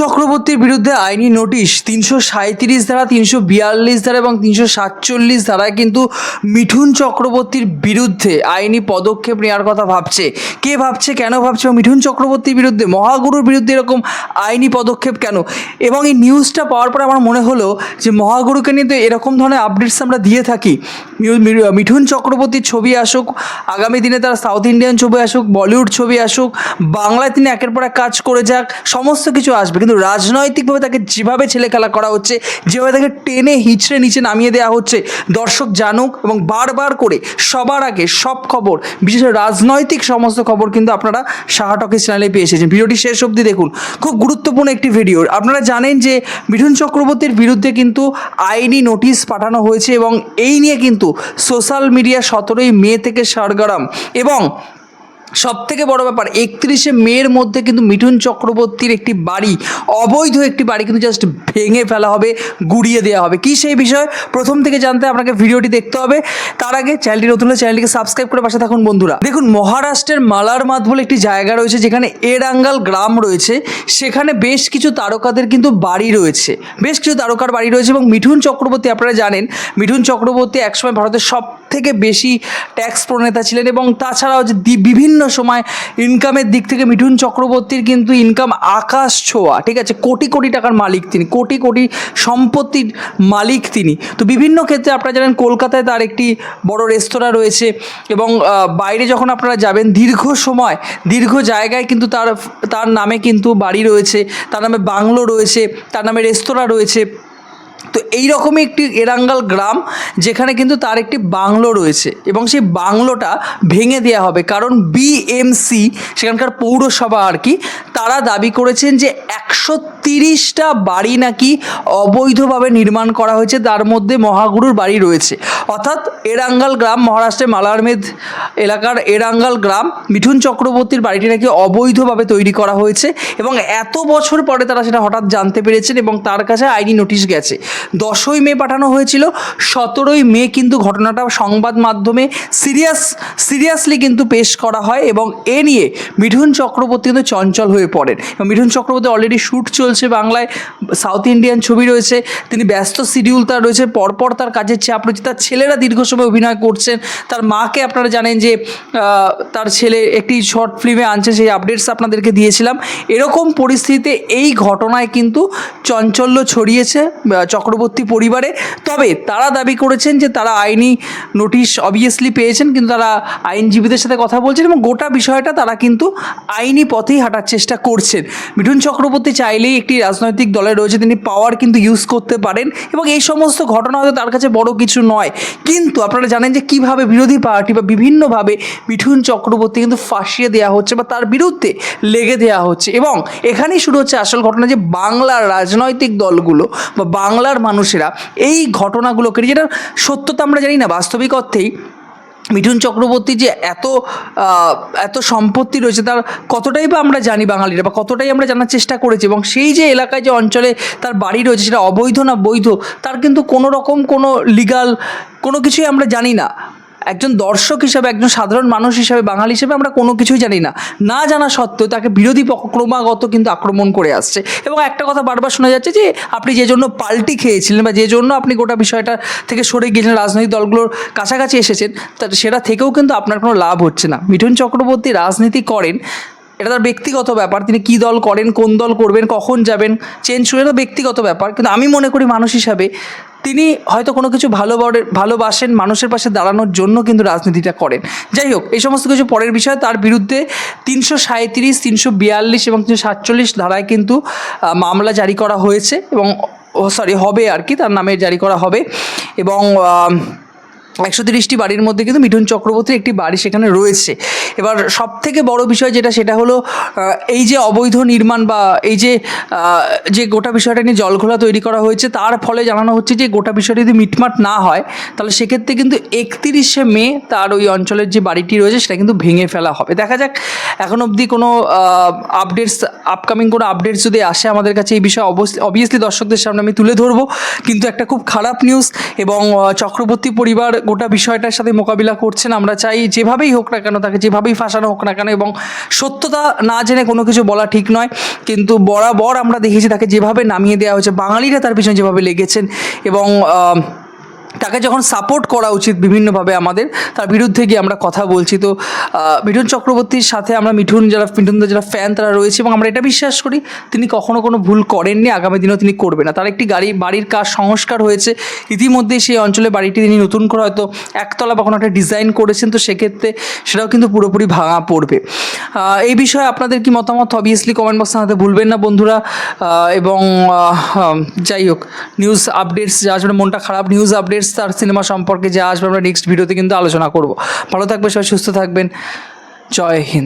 চক্রবর্তীর বিরুদ্ধে আইনি নোটিশ। তিনশো সাঁত্রিশ ধারা, তিনশো বিয়াল্লিশ ধারা এবং তিনশো সাতচল্লিশ ধারায় কিন্তু মিঠুন চক্রবর্তীর বিরুদ্ধে আইনি পদক্ষেপ নেওয়ার কথা ভাবছে। কে ভাবছে, কেন ভাবছে মিঠুন চক্রবর্তীর বিরুদ্ধে মহাগুরুর বিরুদ্ধে এরকম আইনি পদক্ষেপ কেন? এবং এই নিউজটা পাওয়ার পরে আমার মনে হলো যে মহাগুরুকে নিয়ে তো এরকম ধরনের আপডেটস আমরা দিয়ে থাকি। মিঠুন চক্রবর্তীর ছবি আসুক, আগামী দিনে তার সাউথ ইন্ডিয়ান ছবি আসুক, বলিউড ছবি আসুক, বাংলায় তিনি একের পর এক কাজ করে যাক, সমস্ত কিছু আসবে। কিন্তু রাজনৈতিকভাবে তাকে যেভাবে ছেলে খেলা করা হচ্ছে, যেভাবে তাকে টেনে হিচড়ে নিচে নামিয়ে দেওয়া হচ্ছে, দর্শক জানুক এবং বারবার করে সবার আগে সব খবর, বিশেষ রাজনৈতিক সমস্ত খবর কিন্তু আপনারা সাহা টকের চ্যানেলে পেয়ে এসেছেন। ভিডিওটি শেষ অবধি দেখুন। খুব গুরুত্বপূর্ণ একটি ভিডিও আপনারা জানেন যে মিঠুন চক্রবর্তীর বিরুদ্ধে কিন্তু আইনি নোটিশ পাঠানো হয়েছে এবং এই নিয়ে কিন্তু সোশ্যাল মিডিয়া সতেরোই মে থেকে সরগরম এবং সব থেকে বড় ব্যাপার, একত্রিশে মের মধ্যে কিন্তু মিঠুন চক্রবর্তীর একটি বাড়ি, অবৈধ একটি বাড়ি কিন্তু জাস্ট ভেঙে ফেলা হবে, গুড়িয়ে দেওয়া হবে। কি সেই বিষয়? প্রথম থেকে জানতে আপনাকে ভিডিওটি দেখতে হবে। তার আগে চ্যানেলটি নতুন হলে চ্যানেলটিকে সাবস্ক্রাইব করে পাশে থাকুন বন্ধুরা। দেখুন, মহারাষ্ট্রের মালারমাদ বলে একটি জায়গা রয়েছে, যেখানে এরাঙ্গাল গ্রাম রয়েছে। সেখানে বেশ কিছু তারকাদের কিন্তু বাড়ি রয়েছে। বেশ কিছু তারকার বাড়ি রয়েছে এবং মিঠুন চক্রবর্তী, আপনারা জানেন, মিঠুন চক্রবর্তী একসময় ভারতের সব থেকে বেশি ট্যাক্স প্রণেতা ছিলেন এবং তাছাড়াও যে বিভিন্ন সময় ইনকামের দিক থেকে মিঠুন চক্রবর্তীর কিন্তু ইনকাম আকাশ ছোঁয়া, ঠিক আছে? কোটি কোটি টাকার মালিক তিনি, কোটি কোটি সম্পত্তির মালিক তিনি। তো বিভিন্ন ক্ষেত্রে আপনারা জানেন কলকাতায় তার একটি বড় রেস্তোরাঁ রয়েছে এবং বাইরে যখন আপনারা যাবেন, দীর্ঘ সময়, দীর্ঘ জায়গায় কিন্তু তার তার নামে কিন্তু বাড়ি রয়েছে, তার নামে বাংলো রয়েছে, তার নামে রেস্তোরাঁ রয়েছে। তো এই রকমই একটি এরাঙ্গাল গ্রাম যেখানে কিন্তু তার একটি বাংলো রয়েছে এবং সেই বাংলোটা ভেঙে দেওয়া হবে। কারণ বিএমসি সেখানকার পৌরসভা আর কি তারা দাবি করেছেন যে একশো তিরিশটা বাড়ি নাকি অবৈধভাবে নির্মাণ করা হয়েছে, তার মধ্যে মহাগুরুর বাড়ি রয়েছে। অর্থাৎ এরাঙ্গাল গ্রাম, মহারাষ্ট্রের মালারমেদ এলাকার এরাঙ্গাল গ্রাম, মিঠুন চক্রবর্তীর বাড়িটি নাকি অবৈধভাবে তৈরি করা হয়েছে এবং এত বছর পরে তারা সেটা হঠাৎ জানতে পেরেছেন এবং তার কাছে আইনি নোটিশ গেছে। দশই মে পাঠানো হয়েছিল, সতেরোই মে কিন্তু ঘটনাটা সংবাদ মাধ্যমে সিরিয়াস, সিরিয়াসলি কিন্তু পেশ করা হয় এবং এ নিয়ে মিঠুন চক্রবর্তী কিন্তু চঞ্চল হয়ে পড়েন। এবং মিঠুন চক্রবর্তী অলরেডি শ্যুট চলছে বাংলায় সাউথ ইন্ডিয়ান ছবি রয়েছে, তিনি ব্যস্ত শিডিউল তার রয়েছে, পরপর তার কাজের চাপ রয়েছে, তার ছেলেরা দীর্ঘ সময় অভিনয় করছেন, তার মাকে আপনারা জানেন যে তার ছেলে একটি শর্ট ফিল্মে আনছে, সেই আপডেটস আপনাদেরকে দিয়েছিলাম। এরকম পরিস্থিতিতে এই ঘটনায় কিন্তু চঞ্চল্য ছড়িয়েছে চক্রবর্তী পরিবারে। তবে তারা দাবি করেছেন যে তারা আইনি নোটিশ অবভিয়াসলি পেয়েছেন, কিন্তু তারা আইনজীবীদের সাথে কথা বলছেন এবং গোটা বিষয়টা তারা কিন্তু আইনি পথেই হাঁটার চেষ্টা করছেন। মিঠুন চক্রবর্তী চাইলেই একটি রাজনৈতিক দলে রয়েছে, তিনি পাওয়ার কিন্তু ইউজ করতে পারেন এবং এই সমস্ত ঘটনা হয়তো তার কাছে বড় কিছু নয়। কিন্তু আপনারা জানেন যে কীভাবে বিরোধী পার্টি বা বিভিন্নভাবে মিঠুন চক্রবর্তী কিন্তু ফাঁসিয়ে দেওয়া হচ্ছে বা তার বিরুদ্ধে লেগে দেওয়া হচ্ছে এবং এখানেই শুরু হচ্ছে আসল ঘটনা যে বাংলার রাজনৈতিক দলগুলো বা বাংলার মানুষেরা এই ঘটনাগুলোকে যেটা সত্যতা আমরা জানি না, বাস্তবিক অর্থেই মিঠুন চক্রবর্তী যে এত এত সম্পত্তি রয়েছে, তার কতটাই বা আমরা জানি বাঙালিরা বা কতটাই আমরা জানার চেষ্টা করেছি এবং সেই যে এলাকায় যে অঞ্চলে তার বাড়ি রয়েছে সেটা অবৈধ না বৈধ, তার কিন্তু কোনো রকম কোনো লিগাল কোনো কিছুই আমরা জানি না। একজন দর্শক হিসাবে, একজন সাধারণ মানুষ হিসাবে, বাঙালি হিসেবে আমরা কোনো কিছুই জানি না। না জানা সত্ত্বেও তাকে বিরোধী ক্রমাগত কিন্তু আক্রমণ করে আসছে। এবং একটা কথা বারবার শোনা যাচ্ছে যে, আপনি যে জন্য পাল্টি খেয়েছিলেন বা যে জন্য আপনি গোটা বিষয়টা থেকে সরে গিয়েছিলেন রাজনৈতিক দলগুলোর কাছাকাছি এসেছেন তা সেটা থেকেও কিন্তু আপনার কোনো লাভ হচ্ছে না। মিঠুন চক্রবর্তী রাজনীতি করেন, এটা তার ব্যক্তিগত ব্যাপার। তিনি কী দল করেন, কোন দল করবেন, কখন যাবেন, চেঞ্জ তো ব্যক্তিগত ব্যাপার। কিন্তু আমি মনে করি মানুষ হিসাবে তিনি হয়তো কোনো কিছু ভালো ভালোবাসেন মানুষের পাশে দাঁড়ানোর জন্য কিন্তু রাজনীতিটা করেন। যাই হোক, এই সমস্ত কিছু পরের বিষয়, তার বিরুদ্ধে তিনশো সাঁত্রিশ তিনশো বিয়াল্লিশ এবং তিনশো সাতচল্লিশ ধারায় কিন্তু মামলা জারি করা হয়েছে এবং সরি হবে আর কি, তার নামে জারি করা হবে এবং একশো তিরিশটি বাড়ির মধ্যে কিন্তু মিঠুন চক্রবর্তীর একটি বাড়ি সেখানে রয়েছে। এবার সব থেকে বড় বিষয় যেটা, সেটা হলো এই যে অবৈধ নির্মাণ বা এই যে যে গোটা বিষয়টা নিয়ে জলঘোলা তৈরি করা হয়েছে, তার ফলে জানানো হচ্ছে যে গোটা বিষয়টা যদি মিটমাট না হয়, তাহলে সেক্ষেত্রে কিন্তু একতিরিশে মে তার ওই অঞ্চলের যে বাড়িটি রয়েছে, সেটা কিন্তু ভেঙে ফেলা হবে। দেখা যাক, এখন অবধি কোনো আপডেটস আপকামিং কোনো আপডেটস যদি আসে আমাদের কাছে, এই বিষয়ে অবভিয়াসলি দর্শকদের সামনে আমি তুলে ধরবো। কিন্তু একটা খুব খারাপ নিউজ এবং চক্রবর্তী পরিবার গোটা বিষয়টার সাথে মোকাবিলা করছেন, আমরা চাই যেভাবেই হোক না কেন, তাকে যেভাবেই ফাঁসানো হোক না কেন এবং সত্যতা না জেনে কোনো কিছু বলা ঠিক নয়। কিন্তু বরাবর আমরা দেখেছি তাকে যেভাবে নামিয়ে দেওয়া হয়েছে, বাঙালিরা তার পিছনে যেভাবে লেগেছেন এবং তাকে যখন সাপোর্ট করা উচিত বিভিন্নভাবে আমাদের, তার বিরুদ্ধে গিয়ে আমরা কথা বলছি। তো মিঠুন চক্রবর্তীর সাথে আমরা মিঠুন যারা মিঠুনদের যারা ফ্যান তারা রয়েছে এবং আমরা এটা বিশ্বাস করি, তিনি কখনো কোনো ভুল করেননি, আগামী দিনেও তিনি করবে না। তার একটি গাড়ি, বাড়ির কাজ সংস্কার হয়েছে। ইতিমধ্যেই সেই অঞ্চলে বাড়িটি তিনি নতুন করে হয়তো একতলা বা কোনো একটা ডিজাইন করেছেন, তো সেক্ষেত্রে সেটাও কিন্তু পুরোপুরি ভাঙা পড়বে। এই বিষয়ে আপনাদের কি মতামত? অবভিয়াসলি কমেন্ট বক্সে জানাতে ভুলবেন না বন্ধুরা। এবং যাই হোক নিউজ আপডেটস যা আসবে মনটা খারাপ নিউজ আপডেটস তার সিনেমা সম্পর্কে যা আসবে আমরা নেক্সট ভিডিওতে কিন্তু আলোচনা করব। ভালো থাকবে সবাই সুস্থ থাকবেন। জয় হিন্দ।